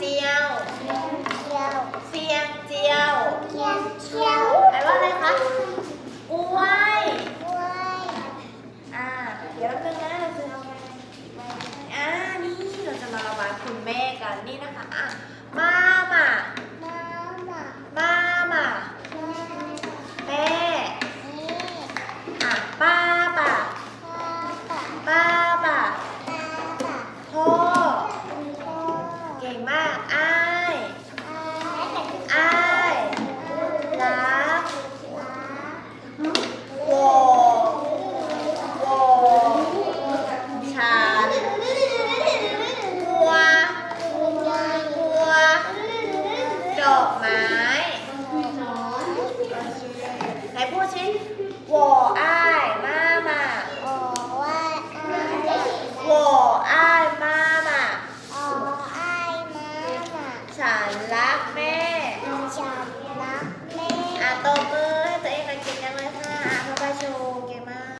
เจียวเสียงเจียวแปลว่าอะไรคะ กล้วย อ่า เดี๋ยวเแป๊บนึงนะเราจะเอาไปอ่า นี่เราจะมาระบายคุณแม่กัน นี่นะคะอะมาม่ามาม่าแม่อะป้าป่าป้า มาก อ้ายอาอ้ายรักโวโวฉันกลัวกลัวดอกไม้ไหนพูดสิวออ้าย มามาโอ้ว่าอาย วออ้ายมามา โอ้อายมามา ฉันรัก แม่ ฉันรักแม่ อะตบมื